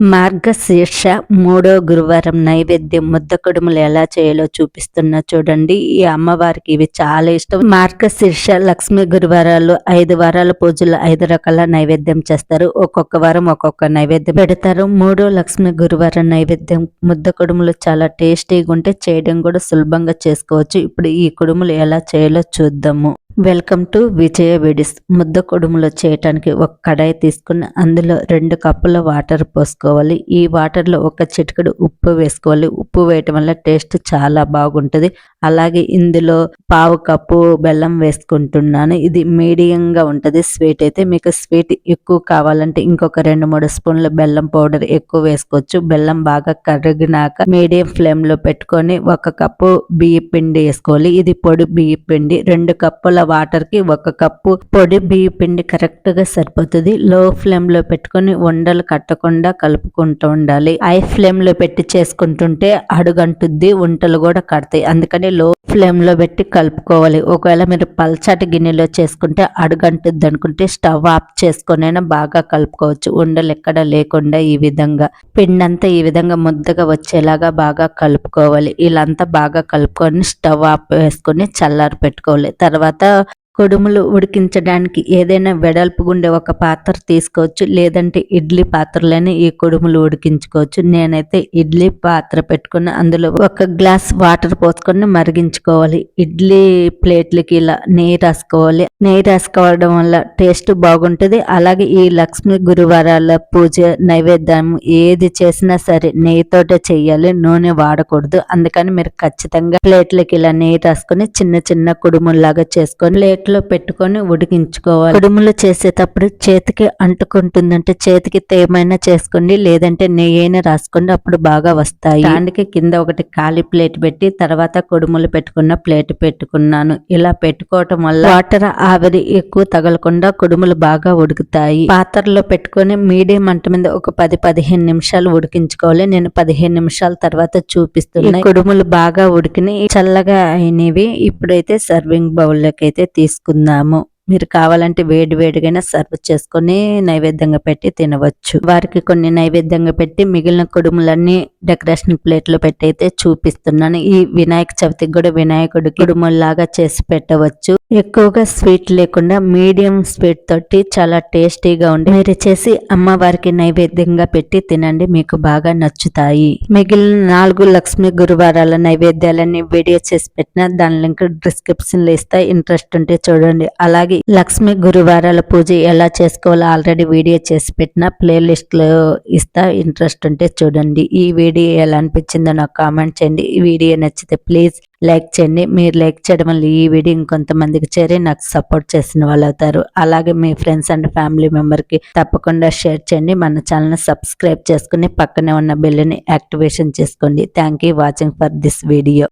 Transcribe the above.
మార్గశీర్ష మూడో గురువారం నైవేద్యం ముద్ద కుడుములు ఎలా చేయాలో చూపిస్తున్నా చూడండి. ఈ అమ్మవారికి ఇవి చాలా ఇష్టం. మార్గశీర్ష లక్ష్మీ గురువారాలు ఐదు వారాల పూజలు ఐదు రకాల నైవేద్యం చేస్తారు. ఒక్కొక్క వారం ఒక్కొక్క నైవేద్యం పెడతారు. మూడో లక్ష్మీ గురువారం నైవేద్యం ముద్ద కుడుములు చాలా టేస్టీగా ఉంటే చేయడం కూడా సులభంగా చేసుకోవచ్చు. ఇప్పుడు ఈ కుడుములు ఎలా చేయాలో చూద్దాము. Welcome to Vijaya videos. ముద్ద కుడుములో చేయటానికి ఒక కడాయి తీసుకుని అందులో రెండు కప్పుల వాటర్ పోసుకోవాలి. ఈ వాటర్లో ఒక చిటికెడు ఉప్పు వేసుకోవాలి. ఉప్పు వేయటం వల్ల టేస్ట్ చాలా బాగుంటుంది. అలాగే ఇందులో పావు కప్పు బెల్లం వేసుకుంటున్నాను. ఇది మీడియంగా ఉంటుంది. స్వీట్ అయితే మీకు స్వీట్ ఎక్కువ కావాలంటే ఇంకొక రెండు మూడు స్పూన్ల బెల్లం పౌడర్ ఎక్కువ వేసుకోవచ్చు. బెల్లం బాగా కరిగినాక మీడియం ఫ్లేమ్లో పెట్టుకొని ఒక కప్పు బియ్య పిండి వేసుకోవాలి. ఇది పొడి బియ్య పిండి రెండు కప్పుల వాటర్కి ఒక కప్పు పొడి బియ్య పిండి కరెక్ట్గా సరిపోతుంది. లో ఫ్లేమ్లో పెట్టుకొని ఉండలు కట్టకుండా కలుపుకుంటూ ఉండాలి. హై ఫ్లేమ్లో పెట్టి చేసుకుంటుంటే అడుగంటుద్ది వంటలు కూడా కడతాయి. అందుకని లో ఫ్లేమ్లో పెట్టి కలుపుకోవాలి. ఒకవేళ మీరు పల్చటి గిన్నెలో చేసుకుంటే అడుగంటుద్ది అనుకుంటే స్టవ్ ఆఫ్ చేసుకునైనా బాగా కలుపుకోవచ్చు. ఉండలు ఎక్కడ లేకుండా ఈ విధంగా. పిండి అంతా ఈ విధంగా ముద్దగా వచ్చేలాగా బాగా కలుపుకోవాలి. ఇలా అంతా బాగా కలుపుకొని స్టవ్ ఆఫ్ వేసుకొని చల్లారి పెట్టుకోవాలి. తర్వాత కుడుములు ఉడికించడానికి ఏదైనా వెడల్పు గుండే ఒక పాత్ర తీసుకోవచ్చు లేదంటే ఇడ్లీ పాత్రలోనే ఈ కుడుములు ఉడికించుకోవచ్చు. నేనైతే ఇడ్లీ పాత్ర పెట్టుకుని అందులో ఒక గ్లాస్ వాటర్ పోసుకొని మరిగించుకోవాలి. ఇడ్లీ ప్లేట్లకి ఇలా నెయ్యి రాసుకోవాలి. నెయ్యి రాసుకోవడం వల్ల టేస్ట్ బాగుంటుంది. అలాగే ఈ లక్ష్మి గురువారాల పూజ నైవేద్యం ఏది చేసినా సరే నెయ్యితోటే చేయాలి నూనె వాడకూడదు. అందుకని మీరు ఖచ్చితంగా ప్లేట్లకి ఇలా నెయ్యి రాసుకొని చిన్న చిన్న కుడుముల్లాగా చేసుకొని ప్లేట్ లో పెట్టుకొని ఉడికించుకోవాలి. కుడుములు చేసేటప్పుడు చేతికి అంటుకుంటుందంటే చేతికి తేమైనా చేసుకోండి లేదంటే నెయ్యి రాసుకోండి అప్పుడు బాగా వస్తాయి. దానికి కింద ఒకటి ఖాళీ ప్లేట్ పెట్టి తర్వాత కుడుములు పెట్టుకున్న ప్లేట్ పెట్టుకున్నాను. ఇలా పెట్టుకోవటం వల్ల వాటర్ ఆవిరి ఎక్కువ తగలకుండా కుడుములు బాగా ఉడుకుతాయి. పాత్రలో పెట్టుకొని మీడియం మంట మీద ఒక పది పదిహేను నిమిషాలు ఉడికించుకోవాలి. నేను పదిహేను నిమిషాల తర్వాత చూపిస్తున్నాను కుడుములు బాగా ఉడికిని చల్లగా అయినవి ఇప్పుడైతే సర్వింగ్ బౌల్లోకి అయితే తీసుకు తీసుకుందాము. మీరు కావాలంటే వేడి వేడిగా సర్వ్ చేసుకొని నైవేద్యంగా పెట్టి తినవచ్చు. వారికి కొన్ని నైవేద్యంగా పెట్టి మిగిలిన కుడుములన్నీ డెకరేషన్ ప్లేట్లో పెట్టి అయితే చూపిస్తున్నాను. ఈ వినాయక చవితికి కూడా వినాయకుడు కుడుముల్లాగా చేసి పెట్టవచ్చు. ఎక్కువగా స్వీట్ లేకుండా మీడియం స్వీట్ తోటి చాలా టేస్టీగా ఉండి మీరు చేసి అమ్మవారికి నైవేద్యంగా పెట్టి తినండి. మీకు బాగా నచ్చుతాయి. మిగిలిన నాలుగు లక్ష్మి గురువారాల నైవేద్యాలన్నీ వీడియో చేసి పెట్టిన దాని లింక్ డిస్క్రిప్షన్లో ఇస్తా. ఇంట్రెస్ట్ ఉంటే చూడండి. అలాగే లక్ష్మి గురువారాల పూజ ఎలా చేసుకోవాలో ఆల్రెడీ వీడియో చేసి పెట్టిన ప్లేలిస్ట్లో ఇస్తా. ఇంట్రెస్ట్ ఉంటే చూడండి. ఈ వీడియో ఎలా అనిపించిందో నాకు కామెంట్ చేయండి. ఈ వీడియో నచ్చితే ప్లీజ్ లైక్ చేయండి. మీరు లైక్ చేయడం వల్ల ఈ వీడియో ఇంకొంతమందికి చేరి నాకు సపోర్ట్ చేసిన వాళ్ళు అవుతారు. అలాగే మీ ఫ్రెండ్స్ అండ్ ఫ్యామిలీ మెంబర్కి తప్పకుండా షేర్ చేయండి. మన ఛానల్ని సబ్స్క్రైబ్ చేసుకుని పక్కనే ఉన్న బిల్లుని యాక్టివేషన్ చేసుకోండి. Thank you watching for this video.